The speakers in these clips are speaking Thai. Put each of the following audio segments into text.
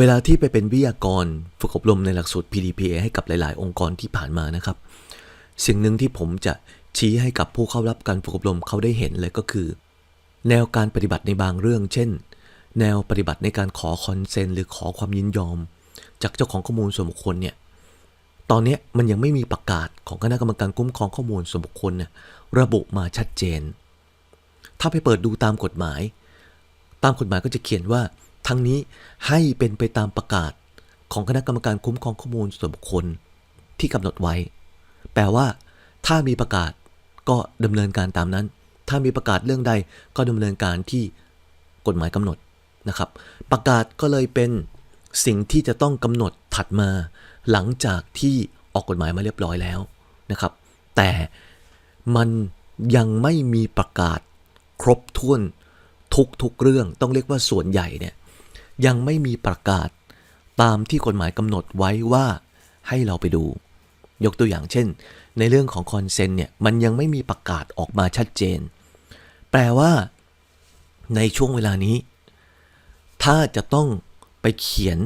เวลาที่ไปเป็นวิทยากรฝึกอบรมในหลักสูตร PDPA ให้กับหลาย ๆ องค์กรที่ผ่านมานะครับ สิ่งหนึ่งที่ผมจะชี้ให้กับผู้เข้ารับการฝึกอบรมเขาได้เห็นเลยก็คือ แนวการปฏิบัติในบางเรื่อง เช่น แนวปฏิบัติในการขอคอนเซนต์หรือขอความยินยอม จากเจ้าของข้อมูลส่วนบุคคลเนี่ยตอนนี้มันยังไม่มีประกาศของคณะกรรมการคุ้มครองข้อมูลส่วนบุคคลเนี่ยระบุมาชัดเจน ถ้าไปเปิดดูตามกฎหมาย ตามกฎหมายก็จะเขียนว่า ทั้งนี้ให้เป็นไปตามประกาศของคณะกรรมการคุ้มครองข้อมูลส่วนบุคคลที่กำหนดไว้ แปลว่า ถ้ามีประกาศก็ดำเนินการตามนั้น ถ้ามีประกาศเรื่องใดก็ดำเนินการที่กฎหมายกำหนดนะครับ ประกาศก็เลยเป็นสิ่งที่จะต้องกำหนดถัดมา หลังจากที่ออกกฎหมายมาเรียบร้อยแล้วนะครับ แต่มันยังไม่มีประกาศครบถ้วนทุกทุกๆเรื่องต้องเรียกว่าส่วนใหญ่เนี่ย ยังไม่มีประกาศ ตามที่กฎหมายกำหนดไว้ว่าให้เราไปดู ยกตัวอย่างเช่น ในเรื่องของคอนเซนต์เนี่ยมันยังไม่มีประกาศออกมาชัดเจน แปลว่า ในช่วงเวลานี้ ถ้าจะต้องไปเขียน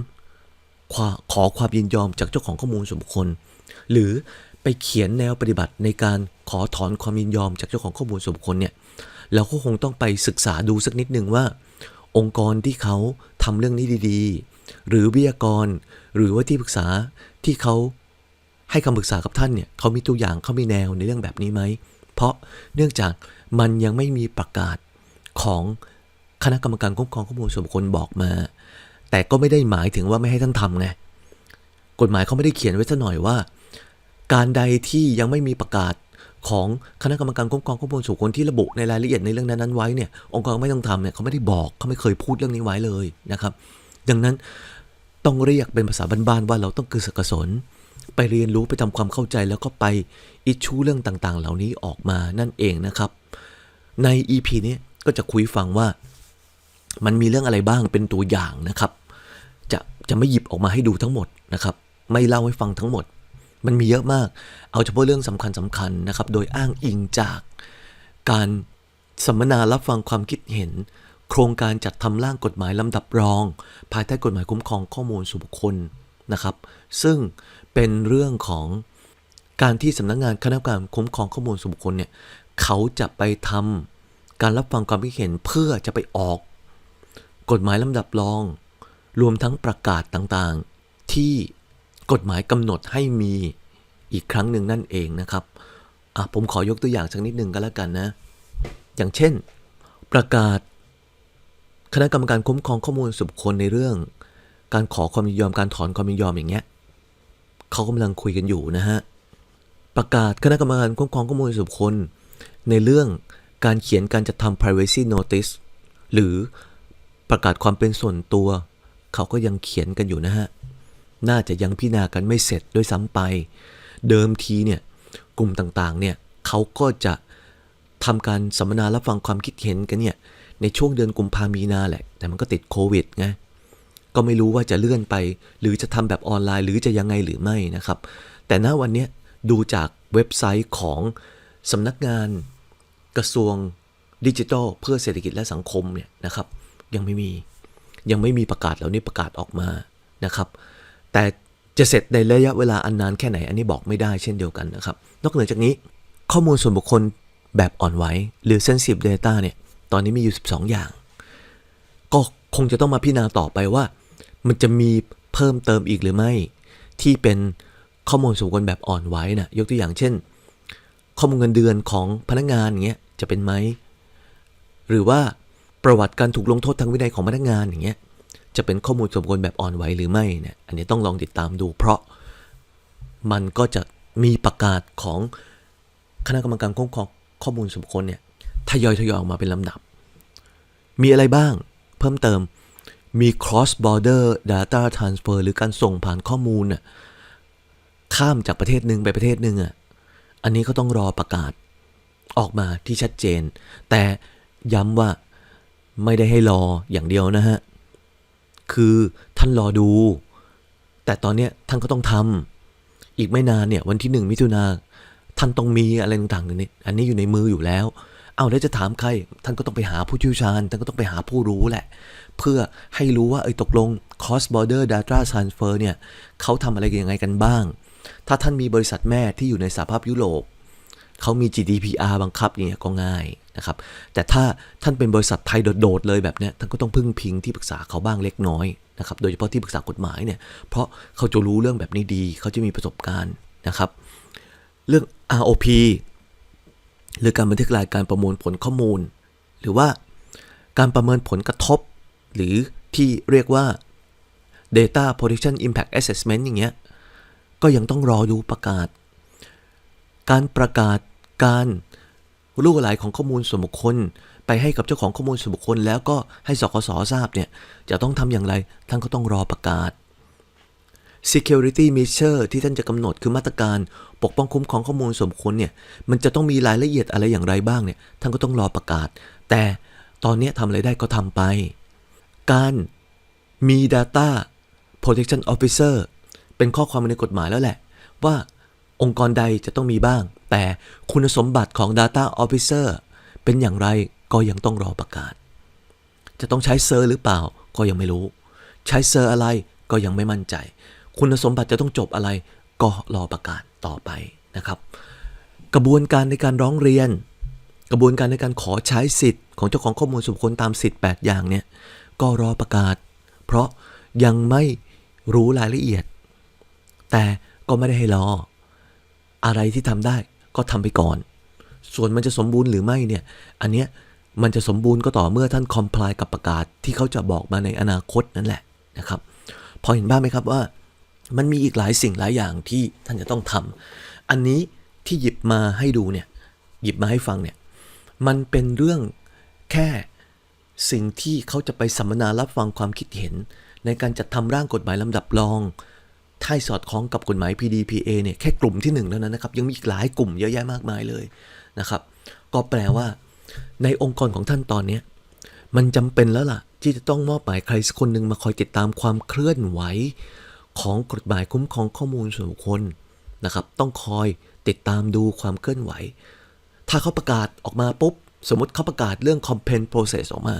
ขอขอความยินยอมจากเจ้าของข้อมูลส่วนบุคคล หรือไปเขียนแนวปฏิบัติในการขอถอนความยินยอมจากเจ้าของข้อมูลส่วนบุคคลเนี่ยเราก็คงต้องไปศึกษาดูสักนิดหนึ่งว่า องค์กรที่เขาทำเรื่องนี้ดีๆ หรือวิทยากร หรือว่าที่ปรึกษาที่เขาให้คำปรึกษากับท่านเนี่ยเขามีตัวอย่างเขามีแนวในเรื่องแบบนี้ไหม เพราะเนื่องจากมันยังไม่มีประกาศของคณะกรรมการคุ้มครองข้อมูลส่วนบุคคลบอกมา แต่ก็ไม่ได้หมายถึงว่าไม่ให้ท่านทำไงกฎหมายเขาไม่ได้เขียนไว้ซะหน่อยว่า การใดที่ยังไม่มีประกาศ ของคณะกรรมการคุ้มครองข้อมูลส่วนบุคคลที่ระบุในรายละเอียดในเรื่องนั้นๆไว้เนี่ยองค์กรไม่ต้องทำเนี่ยเขาไม่ได้บอกเขาไม่เคยพูดเรื่องนี้ไว้เลยนะครับดังนั้นต้องเรียกเป็นภาษาบ้านๆว่าเราต้องคือสกสน ไปเรียนรู้ไปทำความเข้าใจแล้วก็ไปอิชูเรื่องต่างๆ เหล่านี้ออกมานั่นเองนะครับ ใน EP นี้ก็จะคุยฟังว่า มันมีเรื่องอะไรบ้างเป็นตัวอย่างนะครับ จะจะไม่หยิบออกมาให้ดูทั้งหมดนะครับ ไม่เล่าให้ฟังทั้งหมด มันมีเยอะมาก เอาเฉพาะเรื่องสำคัญสำคัญๆนะครับ โดยอ้างอิงจากการสัมมนารับฟังความคิดเห็น โครงการจัดทำร่างกฎหมายลำดับรอง ภายใต้กฎหมายคุ้มครองข้อมูลส่วนบุคคลนะครับ ซึ่งเป็นเรื่องของการที่สำนักงานคณะกรรมการคุ้มครองข้อมูลส่วนบุคคลเนี่ยเขาจะไปทำการรับฟังความคิดเห็นเพื่อจะไปออก กฎหมายลำดับรอง รวมทั้งประกาศต่างๆ ที่ กฎหมายกำหนดให้มีอีกครั้งหนึ่งนั่นเองนะครับอะผมขอยกตัวอย่างสักนิดหนึ่งก็แล้วกันนะ อย่างเช่น ประกาศ คณะกรรมการคุ้มครองข้อมูลส่วนบุคคลในเรื่อง การขอความยินยอมการถอนความยินยอมอย่างเงี้ยเขากำลังคุยกันอยู่นะฮะประกาศคณะกรรมการคุ้มครองข้อมูลส่วนบุคคล ในเรื่องการเขียนการจัดทำ privacy notice หรือประกาศความเป็นส่วนตัว เขาก็ยังเขียนกันอยู่นะฮะ น่าจะยังพิจารณากันไม่เสร็จด้วยซ้ำไป เดิมทีเนี่ยกลุ่มต่างๆเนี่ยเขาก็จะทำการสัมมนารับฟังความคิดเห็นกันเนี่ยในช่วงเดือนกุมภามีนาแหละ แต่มันก็ติดโควิดไงก็ไม่รู้ว่าจะเลื่อนไป หรือจะทำแบบออนไลน์ หรือจะยังไงหรือไม่นะครับ แต่ณวันนี้ดูจากเว็บไซต์ของสำนักงานกระทรวงดิจิทัลเพื่อเศรษฐกิจและสังคมเนี่ยนะครับ ยังไม่มียังไม่มีประกาศเหล่านี้ประกาศออกมานะครับ แต่จะเสร็จในระยะเวลาอันนานแค่ไหนอันนี้บอกไม่ได้เช่นเดียวกันนะครับ นอกเหนือจากนี้ข้อมูลส่วนบุคคลแบบอ่อนไหวหรือ sensitive data เนี่ยตอนนี้มีอยู่ 12 อย่าง ก็คงจะต้องมาพิจารณาต่อไปว่า มันจะมีเพิ่มเติมอีกหรือไม่ ที่เป็นข้อมูลส่วนบุคคลแบบอ่อนไหวนะยกตัวอย่างเช่น ข้อมูลเงินเดือนของพนักงานอย่างเงี้ยจะเป็นไหมหรือว่าประวัติการถูกลงโทษทางวินัยของพนักงานอย่างเงี้ย จะเป็นข้อมูลส่วนบุคคลแบบอ่อนไหวหรือไม่เนี่ยอันนี้ต้องลองติดตามดู เพราะมันก็จะมีประกาศของคณะกรรมการคุ้มครองข้อมูลส่วนบุคคลเนี่ยทยอยทยอยออกมาเป็นลำดับ มีอะไรบ้างเพิ่มเติมมี cross border data transfer หรือการส่งผ่านข้อมูลน่ะข้ามจากประเทศหนึ่งไปประเทศหนึ่งอะอันนี้ก็ต้องรอประกาศออกมาที่ชัดเจน แต่ย้ำว่าไม่ได้ให้รออย่างเดียวนะฮะ คือท่านรอดู แต่ตอนเนี้ยท่านก็ต้องทำอีกไม่นานเนี่ย วันที่หนึ่งมิถุนาท่านต้องมีอะไรต่างๆนี่อันนี้อยู่ในมืออยู่แล้ว เอาแล้วจะถามใคร ท่านก็ต้องไปหาผู้เชี่ยวชาญ ท่านก็ต้องไปหาผู้รู้แหละ เพื่อให้รู้ว่าเอ้ยตกลง cross border data transfer เนี่ยเขาทำอะไรยังไงกันบ้าง ถ้าท่านมีบริษัทแม่ที่อยู่ในสหภาพยุโรปเขามี GDPR บังคับอย่างเงี้ยก็ง่าย นะครับ แต่ถ้าท่านเป็นบริษัทไทยโดดๆเลยแบบเนี้ยท่านก็ต้องพึ่งพิงที่ปรึกษาเขาบ้างเล็กน้อยนะครับ โดยเฉพาะที่ปรึกษากฎหมายเนี่ย เพราะเขาจะรู้เรื่องแบบนี้ดี เขาจะมีประสบการณ์นะครับ เรื่อง ROP หรือการบันทึกรายการประมวลผลข้อมูล หรือว่าการประเมินผลกระทบ หรือที่เรียกว่า Data Protection Impact Assessment อย่างเงี้ย ก็ยังต้องรอดูประกาศ การประกาศการ รั่วไหลของข้อมูลส่วนบุคคล ไปให้กับเจ้าของข้อมูลส่วนบุคคล แล้วก็ให้สคสทราบเนี่ยจะต้องทำอย่างไรท่านก็ต้องรอประกาศ security measure ที่ท่านจะกำหนดคือมาตรการปกป้องคุ้มครองข้อมูลส่วนบุคคลเนี่ยมันจะต้องมีรายละเอียดอะไรอย่างไรบ้างเนี่ยท่านก็ต้องรอประกาศ แต่ตอนนี้ทำอะไรได้ก็ทำไป การมี data protection officer เป็นข้อความในกฎหมายแล้วแหละ ว่าองค์กรใดจะต้องมีบ้าง แต่คุณสมบัติของ data officer เป็นอย่างไรก็ยังต้องรอประกาศ จะต้องใช้เซอร์หรือเปล่าก็ยังไม่รู้ ใช้เซอร์อะไรก็ยังไม่มั่นใจ คุณสมบัติจะต้องจบอะไรก็รอประกาศต่อไปนะครับ กระบวนการในการร้องเรียน กระบวนการในการขอใช้สิทธิ์ของเจ้าของข้อมูลส่วนบุคคลตามสิทธิ์ 8 อย่างเนี่ยก็รอประกาศ เพราะยังไม่รู้รายละเอียด แต่ก็ไม่ได้ให้รอ อะไรที่ทำได้ ก็ทำไปก่อน ส่วนมันจะสมบูรณ์หรือไม่เนี่ย อันเนี้ยมันจะสมบูรณ์ก็ต่อเมื่อท่านคอมพลายกับประกาศที่เขาจะบอกมาในอนาคตนั่นแหละนะครับ พอเห็นบ้างไหมครับว่ามันมีอีกหลายสิ่งหลายอย่างที่ท่านจะต้องทำอันนี้ที่หยิบมาให้ดูเนี่ย หยิบมาให้ฟังเนี่ย มันเป็นเรื่องแค่สิ่งที่เขาจะไปสัมมนารับฟังความคิดเห็น ในการจัดทำร่างกฎหมายลำดับรอง ถ้าสอดคล้องกับกฎหมาย PDPA เนี่ยแค่กลุ่มที่หนึ่งเท่านั้นนะครับ ยังมีอีกหลายกลุ่มเยอะแยะมากมายเลยนะครับ ก็แปลว่า ในองค์กรของท่านตอนนี้มันจำเป็นแล้วล่ะ ที่จะต้องมอบหมายใครสักคนหนึ่งมาคอยติดตามความเคลื่อนไหวของกฎหมายคุ้มครองข้อมูลส่วนบุคคลนะครับ ต้องคอยติดตามดูความเคลื่อนไหว ถ้าเขาประกาศออกมาปุ๊บสมมติเขาประกาศเรื่อง complaint process ออกมา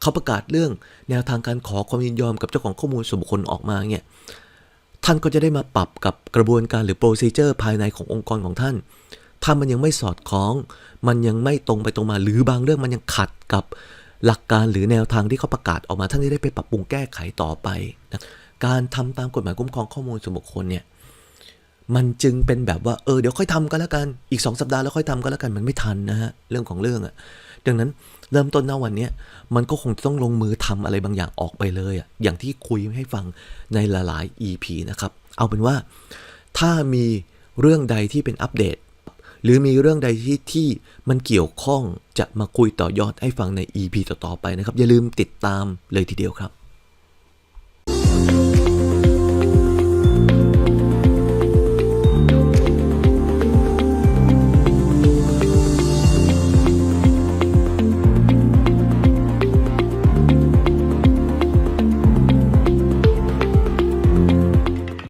เขาประกาศเรื่องแนวทางการขอความยินยอมกับเจ้าของข้อมูลส่วนบุคคลออกมาเนี่ย ท่านก็จะได้มาปรับกับกระบวนการหรือ procedure ภายในขององค์กรของท่าน ถ้ามันยังไม่สอดคล้อง มันยังไม่ตรงไปตรงมา หรือบางเรื่องมันยังขัดกับหลักการหรือแนวทางที่เขาประกาศออกมา ท่านจะได้ไปปรับปรุงแก้ไขต่อไปนะการทำตามกฎหมายคุ้มครองข้อมูลส่วนบุคคลเนี่ยมันจึงเป็นแบบว่าเออเดี๋ยวค่อยทำกันแล้วกัน อีก 2 สัปดาห์แล้วค่อยทำกันแล้วกันมันไม่ทันนะฮะเรื่องของเรื่องอะ่ะ ดังนั้นเริ่มต้นณวันนี้มันก็คงต้องลงมือทำอะไรบางอย่างออกไปเลยอะอย่างที่คุยให้ฟังในหลายๆ EP นะครับ เอาเป็นว่าถ้ามีเรื่องใดที่เป็นอัปเดต หรือมีเรื่องใดที่ที่มันเกี่ยวข้องจะมาคุยต่อยอดให้ฟังใน EP ต่อๆไปนะครับ อย่าลืมติดตามเลยทีเดียวครับ